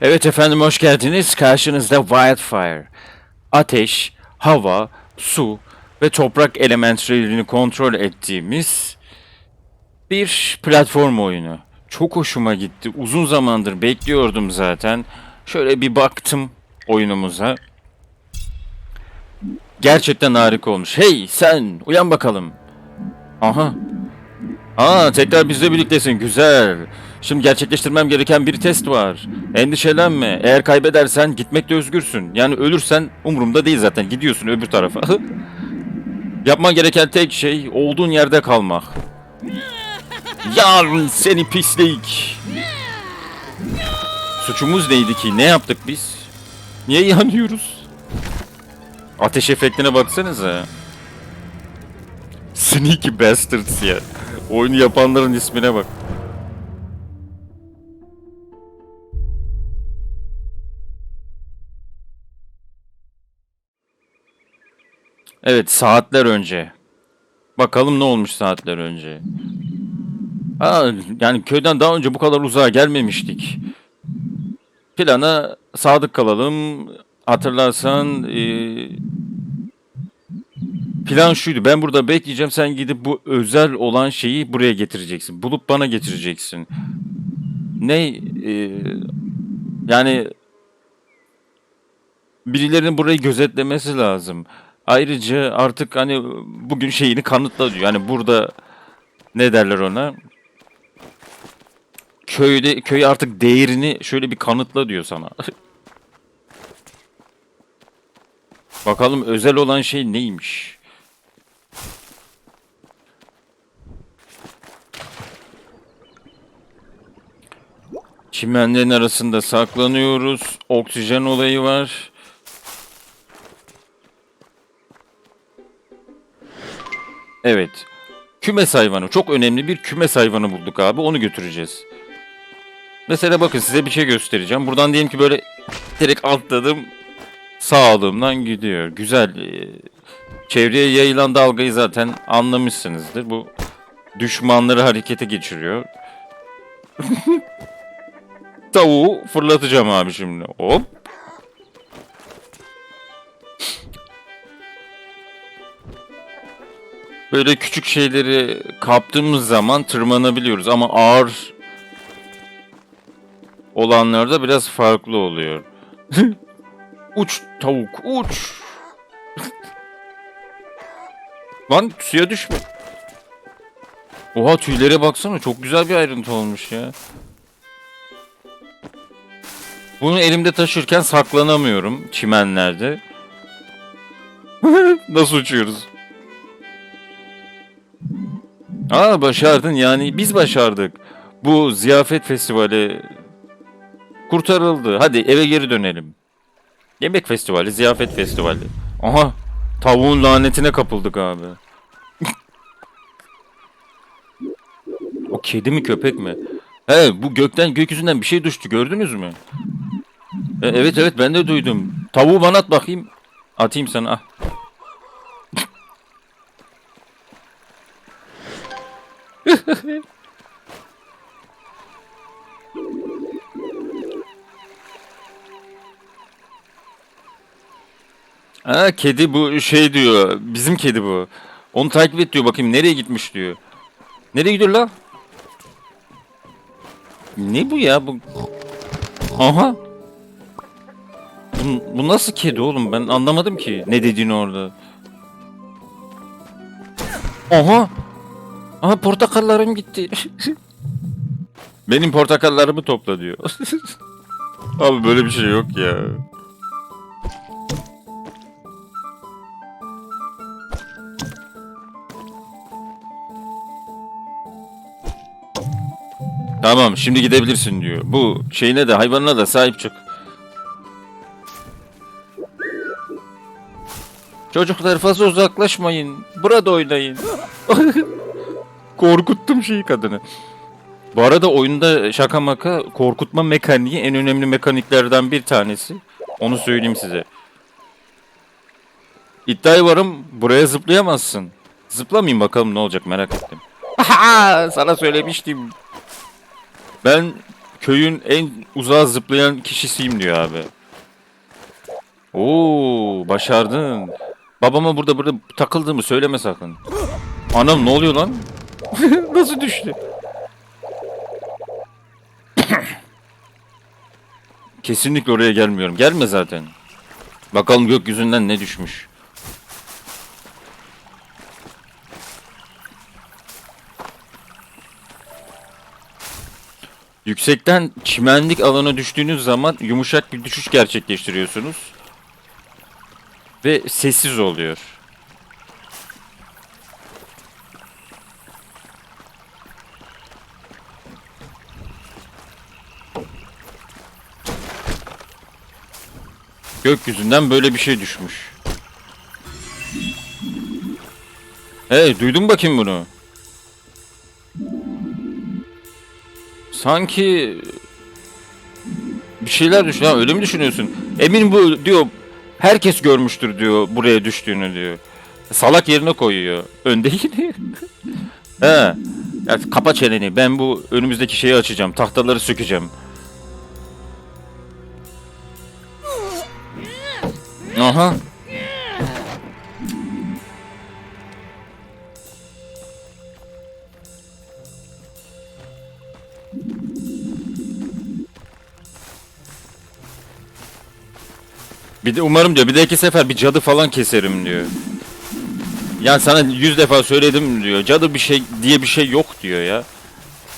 Evet efendim hoş geldiniz. Karşınızda Wildfire. Ateş, hava, su ve toprak elementlerini kontrol ettiğimiz bir platform oyunu. Çok hoşuma gitti. Uzun zamandır bekliyordum zaten. Şöyle bir baktım oyunumuza. Gerçekten harika olmuş. Hey sen uyan bakalım. Aha. Aa tekrar bizle birliktesin. Güzel. Şimdi gerçekleştirmem gereken bir test var. Endişelenme. Eğer kaybedersen gitmekte özgürsün. Yani ölürsen umurumda değil zaten. Gidiyorsun öbür tarafa. Yapman gereken tek şey olduğun yerde kalmak. Yan seni pislik. Suçumuz neydi ki? Ne yaptık biz? Niye yanıyoruz? Ateş efektine baksanıza. Sneaky Bastards ya. Oyunu yapanların ismine bak. Evet saatler önce. Bakalım ne olmuş saatler önce. Aa, yani köyden daha önce bu kadar uzağa gelmemiştik. Plana sadık kalalım. Hatırlarsan eee, plan şuydu. Ben burada bekleyeceğim. Sen gidip bu özel olan şeyi buraya getireceksin. Bulup bana getireceksin. Ne? eee, yani birilerinin burayı gözetlemesi lazım. Ayrıca artık hani bugün şeyini kanıtla diyor. Yani burada ne derler ona? Köyde köy artık değerini şöyle bir kanıtla diyor sana. Bakalım özel olan şey neymiş? Çimenlerin arasında saklanıyoruz. Oksijen olayı var. Evet. Kümes hayvanı. Çok önemli bir kümes hayvanı bulduk abi. Onu götüreceğiz. Mesela bakın size bir şey göstereceğim. Buradan diyelim ki böyle direkt atladım. Sağlığımdan gidiyor. Güzel. Ee, Çevreye yayılan dalgayı zaten anlamışsınızdır. Bu düşmanları harekete geçiriyor. Tavuğu fırlatacağım abi şimdi. Hop. Böyle küçük şeyleri kaptığımız zaman tırmanabiliyoruz ama ağır olanlarda biraz farklı oluyor. uç tavuk uç. Lan suya düşme. Oha tüylere baksana çok güzel bir ayrıntı olmuş ya. Bunu elimde taşırken saklanamıyorum çimenlerde. Nasıl uçuyoruz? Aa başardın yani biz başardık. Bu ziyafet festivali kurtarıldı. Hadi eve geri dönelim. Yemek festivali, ziyafet festivali. Aha tavuğun lanetine kapıldık abi. o kedi mi köpek mi? He bu gökten gökyüzünden bir şey düştü gördünüz mü? E, evet evet ben de duydum. Tavuğu bana at bakayım. Atayım sana. Ah. Ha kedi bu şey diyor. Bizim kedi bu. Onu takip et diyor bakayım nereye gitmiş diyor. Nereye gidiyor la? Ne bu ya bu? Aha. Bu, bu nasıl kedi oğlum ben anlamadım ki ne dediğini orada. Aha. Aha portakallarım gitti. Benim portakallarımı topla diyor. Abi böyle bir şey yok ya. Tamam şimdi gidebilirsin diyor. Bu şeyine de hayvanına da sahip çık. Çocuklar fazla uzaklaşmayın. Burada oynayın. Korkuttum şeyi kadını. Bu arada oyunda şaka maka korkutma mekaniği en önemli mekaniklerden bir tanesi. Onu söyleyeyim size. İddiayı varım buraya zıplayamazsın. Zıplamayayım bakalım ne olacak merak ettim. Sana söylemiştim. Ben köyün en uzağa zıplayan kişisiyim diyor abi. Oo, başardın. Babama burada burada takıldığımı söyleme sakın. Anam ne oluyor lan? Nasıl düştü? Kesinlikle oraya gelmiyorum. Gelme zaten. Bakalım gökyüzünden ne düşmüş. Yüksekten çimenlik alana düştüğünüz zaman yumuşak bir düşüş gerçekleştiriyorsunuz. Ve sessiz oluyor. Gökyüzünden böyle bir şey düşmüş. Hey duydun bakayım bunu. Sanki bir şeyler düşün. Ha, öyle mi düşünüyorsun? Emin bu diyor. Herkes görmüştür diyor buraya düştüğünü diyor. Salak yerine koyuyor. Önde gidiyor. He. Ya, kapa çeneni. Ben bu önümüzdeki şeyi açacağım. Tahtaları sökeceğim. Aha. Bir de umarım diyor bir dahaki sefer bir cadı falan keserim diyor. Yani sana yüz defa söyledim diyor. Cadı bir şey diye bir şey yok diyor ya.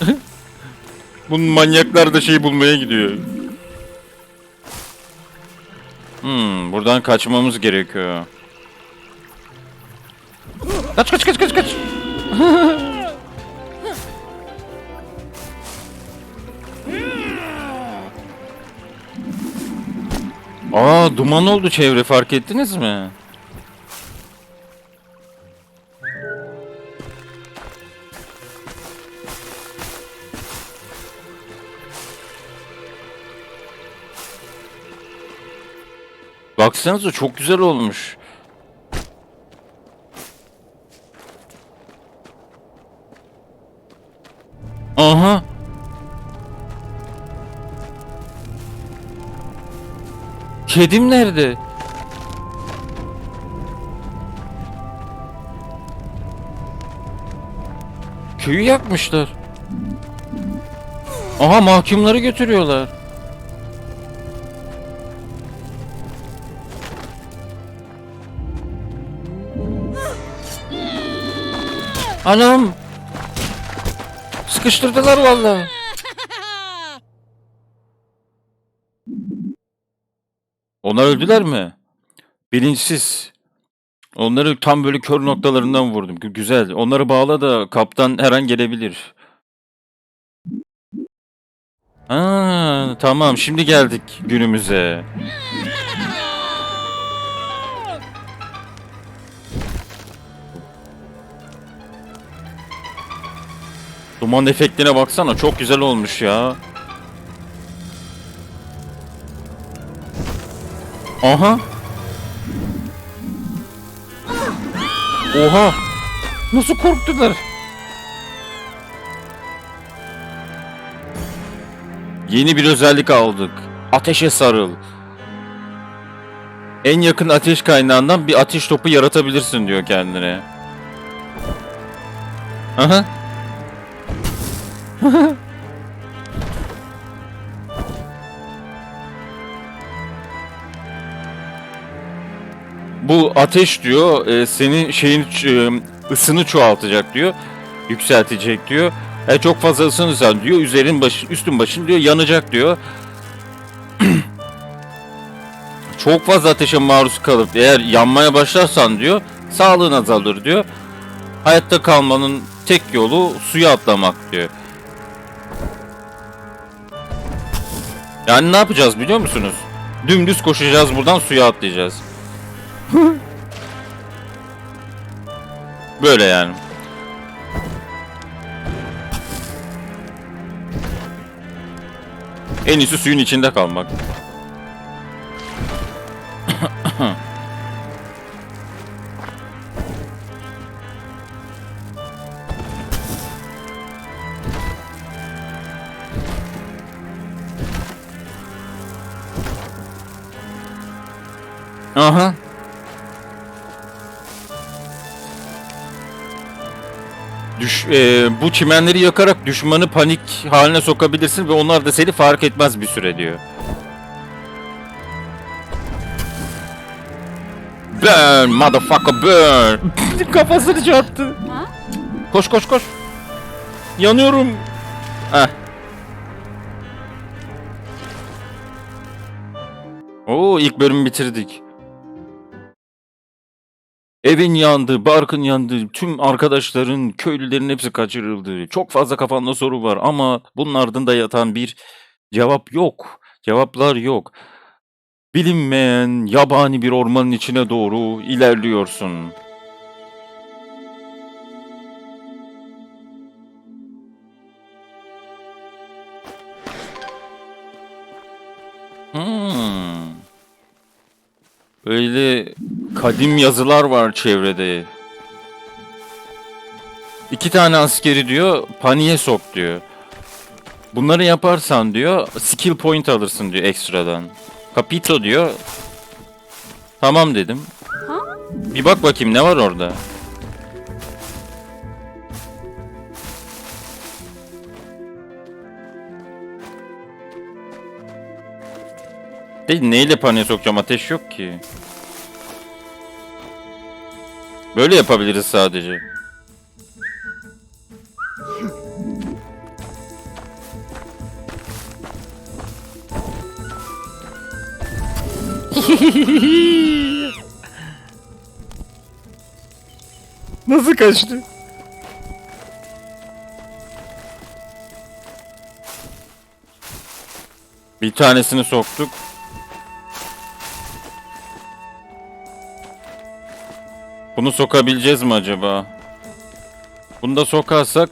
Bunun manyaklar da şey bulmaya gidiyor. Hmm, buradan kaçmamız gerekiyor. Kaç kaç kaç kaç kaç. Aa duman oldu çevre fark ettiniz mi? Baksanıza çok güzel olmuş. Kedim nerede? Köyü yakmışlar. Aha mahkumları götürüyorlar. Anam. Sıkıştırdılar vallahi. Onlar öldüler mi? Bilinçsiz. Onları tam böyle kör noktalarından vurdum. Gü- Güzel. Onları bağla da kaptan her an gelebilir. Ha, tamam. Şimdi geldik günümüze. Duman efektine baksana. Çok güzel olmuş ya. Aha. Oha. Nasıl korktular? Yeni bir özellik aldık. Ateşe sarıl. En yakın ateş kaynağından bir ateş topu yaratabilirsin diyor kendine. Aha. Bu ateş diyor e, senin şeyin e, ısını çoğaltacak diyor. Yükseltecek diyor. E, çok fazla ısınırsan diyor üzerin başı, üstün başın diyor yanacak diyor. çok fazla ateşe maruz kalıp eğer yanmaya başlarsan diyor sağlığın azalır diyor. Hayatta kalmanın tek yolu suya atlamak diyor. Yani ne yapacağız biliyor musunuz? Dümdüz koşacağız buradan suya atlayacağız. Böyle yani. En iyisi suyun içinde kalmak. Aha. E, bu çimenleri yakarak düşmanı panik haline sokabilirsin ve onlar da seni fark etmez bir süre diyor. Burn motherfucker burn. Kafasını çarptı. Ha? Koş koş koş. Yanıyorum. Heh. Oo ilk bölümü bitirdik. Evin yandı, barkın yandı, tüm arkadaşların, köylülerin hepsi kaçırıldı. Çok fazla kafanda soru var ama bunun ardında yatan bir cevap yok. Cevaplar yok. Bilinmeyen, yabani bir ormanın içine doğru ilerliyorsun. Hmm. Böyle kadim yazılar var çevrede. İki tane askeri diyor, paniğe sok diyor. Bunları yaparsan diyor, skill point alırsın diyor ekstradan. Capito diyor. Tamam dedim. Bir bak bakayım ne var orada. Değil neyle paniğe sokacağım ateş yok ki. Böyle yapabiliriz sadece. Nasıl kaçtı? Bir tanesini soktuk. Bunu sokabileceğiz mi acaba? Bunu da sokarsak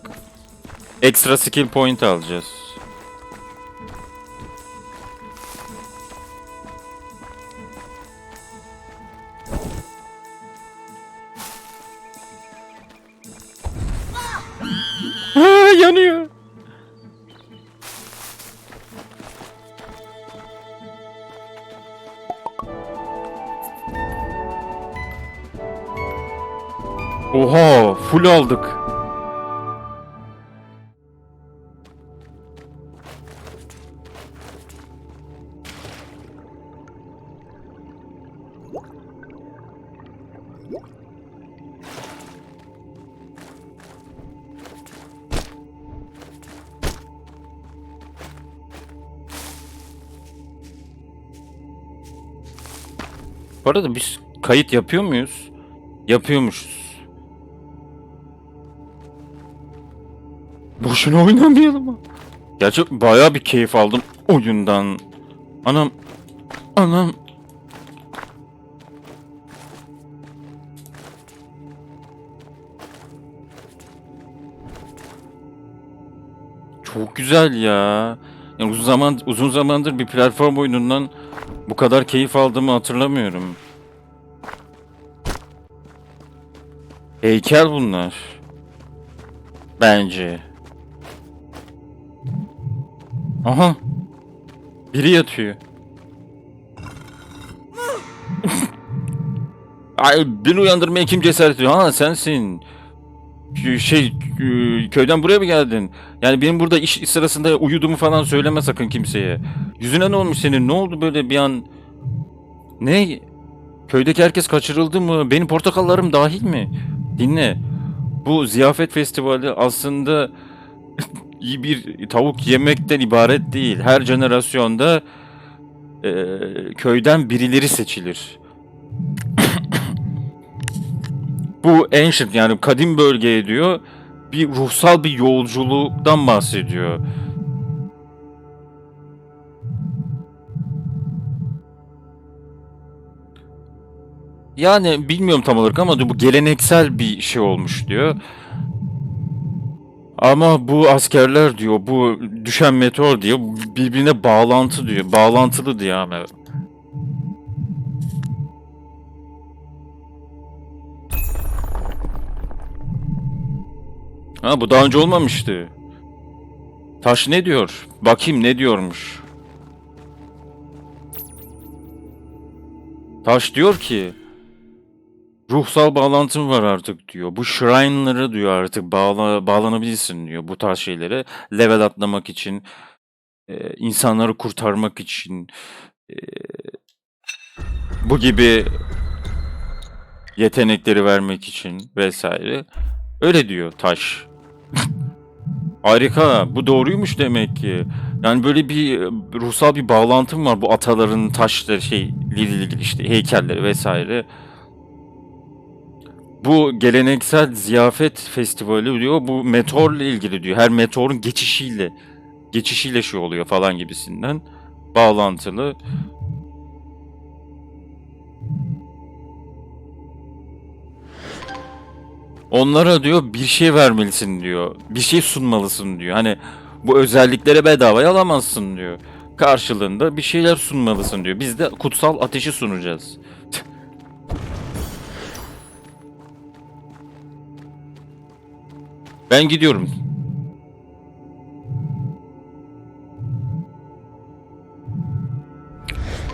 ekstra skill point alacağız. Yanıyor. Oha, full aldık. Bu arada biz kayıt yapıyor muyuz? Yapıyormuşuz. Boşuna oynamayalım mı? Gerçi bayağı bir keyif aldım oyundan. Anam. Anam. Çok güzel ya. Yani uzun zaman uzun zamandır bir platform oyunundan bu kadar keyif aldığımı hatırlamıyorum. Heykel bunlar. Bence. Aha. Biri yatıyor. Ay, beni uyandırmaya kim cesaret ediyor? Ha sensin. Şey köyden buraya mı geldin? Yani benim burada iş sırasında uyuduğumu falan söyleme sakın kimseye. Yüzüne ne olmuş senin? Ne oldu böyle bir an? Ne? Köydeki herkes kaçırıldı mı? Benim portakallarım dahil mi? Dinle. Bu ziyafet festivali aslında iyi bir tavuk yemekten ibaret değil. Her jenerasyonda eee, köyden birileri seçilir. Bu ancient yani kadim bölgeye diyor bir ruhsal bir yolculuktan bahsediyor. Yani bilmiyorum tam olarak ama bu geleneksel bir şey olmuş diyor. Ama bu askerler diyor, bu düşen meteor diyor, birbirine bağlantı diyor, bağlantılı diyor ama. Ha bu daha önce olmamıştı. Taş ne diyor? Bakayım ne diyormuş. Taş diyor ki ruhsal bağlantım var artık diyor. Bu shrine'lara diyor artık bağla, bağlanabilirsin diyor bu tarz şeylere. Level atlamak için, e, insanları kurtarmak için, e, bu gibi yetenekleri vermek için vesaire. Öyle diyor taş. Harika. Bu doğruymuş demek ki. Yani böyle bir e, ruhsal bir bağlantım var bu ataların taşları şey ilgili işte heykelleri vesaire. Bu geleneksel ziyafet festivali diyor bu meteorla ilgili diyor. Her meteorun geçişiyle geçişiyle şey oluyor falan gibisinden bağlantılı. Onlara diyor bir şey vermelisin diyor. Bir şey sunmalısın diyor. Hani bu özelliklere bedavaya alamazsın diyor. Karşılığında bir şeyler sunmalısın diyor. Biz de kutsal ateşi sunacağız. Ben gidiyorum.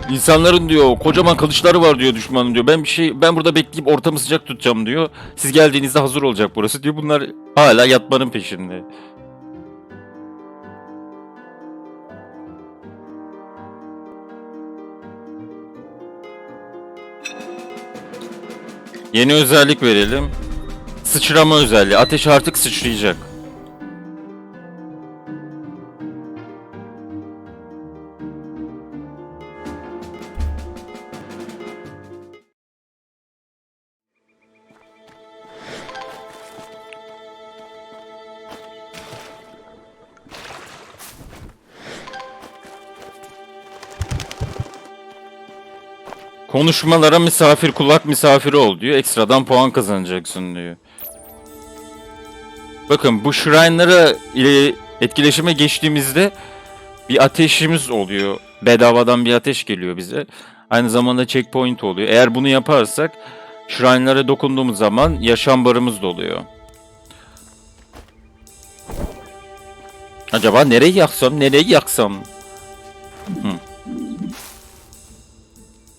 İnsanların diyor kocaman kılıçları var diyor düşmanın diyor. Ben bir şey ben burada bekleyip ortamı sıcak tutacağım diyor. Siz geldiğinizde hazır olacak burası diyor. Bunlar hala yatmanın peşinde. Yeni özellik verelim. Sıçrama özelliği. Ateş artık sıçrayacak. Konuşmalara misafir kulak misafiri ol diyor. Ekstradan puan kazanacaksın diyor. Bakın bu shrine'lara ile etkileşime geçtiğimizde bir ateşimiz oluyor. Bedavadan bir ateş geliyor bize. Aynı zamanda checkpoint oluyor. Eğer bunu yaparsak shrine'lara dokunduğumuz zaman yaşam barımız doluyor. Acaba nereyi yaksam, nereyi yaksam? Hı.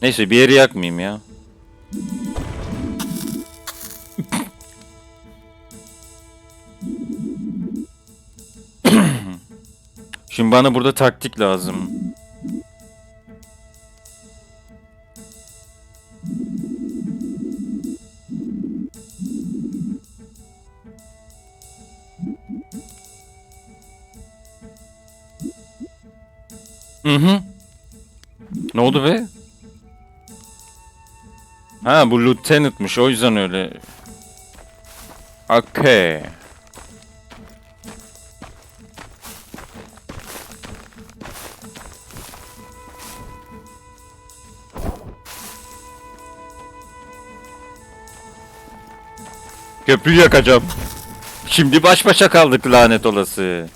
Neyse bir yeri yakmayayım ya. Şimdi bana burada taktik lazım. Hı hı. Ne oldu be? Ha bu lieutenant'mış o yüzden öyle. Okay. Köprüyü yakacağım. Şimdi baş başa kaldık lanet olası.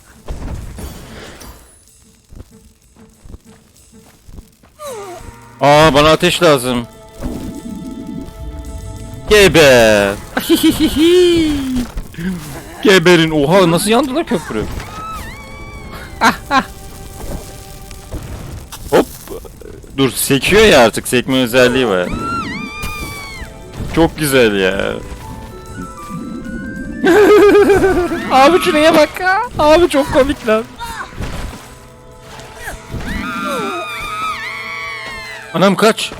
Aa bana ateş lazım. Geber. Geberin. Oha nasıl yandılar köprü? Hop. Dur sekiyor ya artık sekme özelliği var. Çok güzel ya. Abi şuraya bak ya. Abi çok komik lan. Anam kaç.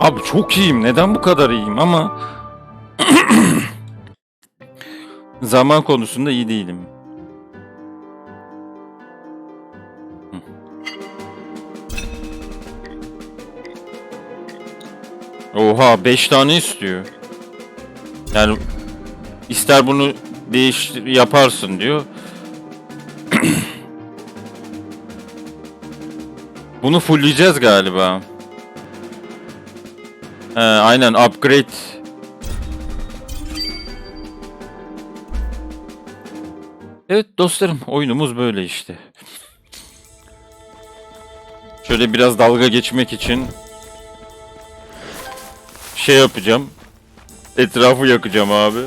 Abi çok iyiyim. Neden bu kadar iyiyim ama zaman konusunda iyi değilim. Oha 5 tane istiyor. Yani ister bunu değiş yaparsın diyor. bunu fullleyeceğiz galiba. He, aynen upgrade. Evet dostlarım oyunumuz böyle işte. Şöyle biraz dalga geçmek için şey yapacağım. Etrafı yakacağım abi.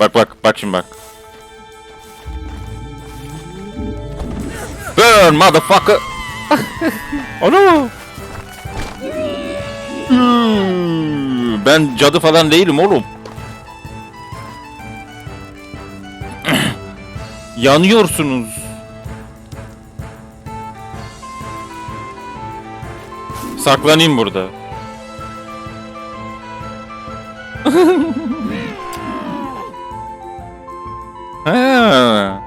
Bak bak bak şimdi bak. Burn motherfucker. Hmm, Ben cadı falan değilim oğlum. Yanıyorsunuz. Saklanayım burada. ha.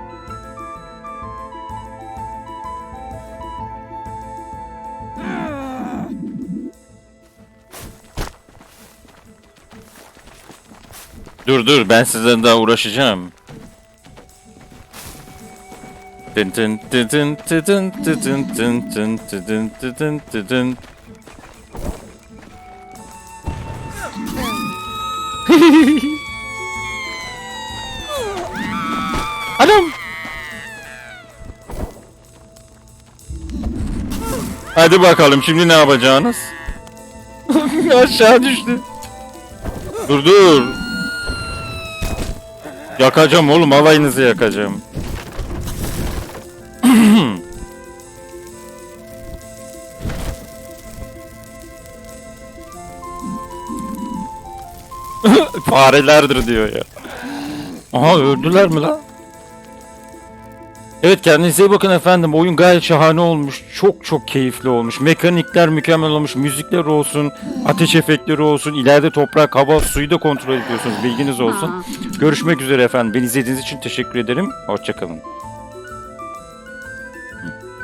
Dur dur ben sizden daha uğraşacağım. Tın tın tın tın tın tın tın tın tın tın tın tın tın Hadi bakalım şimdi ne yapacağınız? Aşağı düştü. Dur dur. Yakacağım oğlum alayınızı yakacağım. Farelerdir diyor ya. Aha öldüler mi lan? Evet kendinize iyi bakın efendim. Oyun gayet şahane olmuş. Çok çok keyifli olmuş. Mekanikler mükemmel olmuş. Müzikler olsun, ateş efektleri olsun. İleride toprak, hava, suyu da kontrol ediyorsunuz. Bilginiz olsun. Görüşmek üzere efendim. Beni izlediğiniz için teşekkür ederim. Hoşçakalın.